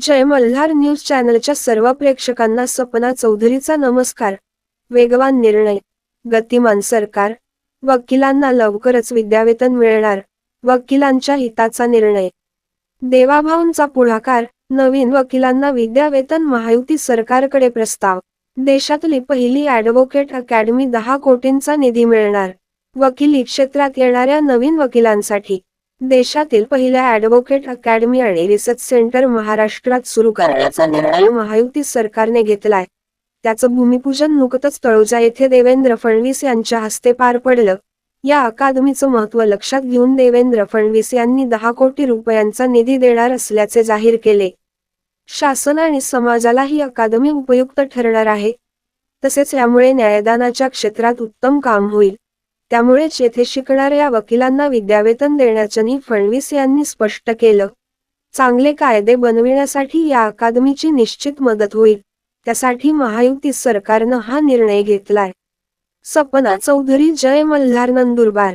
जय Malhar news चॅनलच्या सर्व प्रेक्षकांना सपना चौधरीचा नमस्कार. वेगवान निर्णय. गतिमान सरकार. वकिलांना लवकरच विद्यावेतन मिळणार. वकिलांच्या हिताचा निर्णय. देवाभाऊंचा पुढाकार. नवीन वकिलांना विद्यावेतन महायुती सरकारकडे प्रस्ताव. देशातली पहिली ॲडव्होकेट अकॅडमी दहा कोटींचा निधी मिळणार. वकिली क्षेत्रात येणाऱ्या नवीन वकिलांसाठी. देशातील पहिल्या ॲडव्होकेट अकॅडमी आणि रिसर्च सेंटर महाराष्ट्रात सुरू करण्याचा निर्णय महायुती सरकारने घेतलाय. त्याचं भूमिपूजन नुकतंच तळोजा येथे देवेंद्र फडणवीस यांच्या हस्ते पार पडलं. या अकादमीचं महत्त्व लक्षात घेऊन देवेंद्र फडणवीस यांनी दहा कोटी रुपयांचा निधी देणार असल्याचे जाहीर केले. शासन आणि समाजाला ही अकादमी उपयुक्त ठरणार आहे. तसेच यामुळे न्यायदानाच्या क्षेत्रात उत्तम काम होईल. त्यामुळेच येथे शिकणाऱ्या वकिलांना विद्यावेतन देण्याचंही फडणवीस यांनी स्पष्ट केलं. चांगले कायदे बनविण्यासाठी या अकादमीची निश्चित मदत होईल. त्यासाठी महायुती सरकारनं हा निर्णय घेतलाय. सपना चौधरी जय मल्हार नंदुरबार.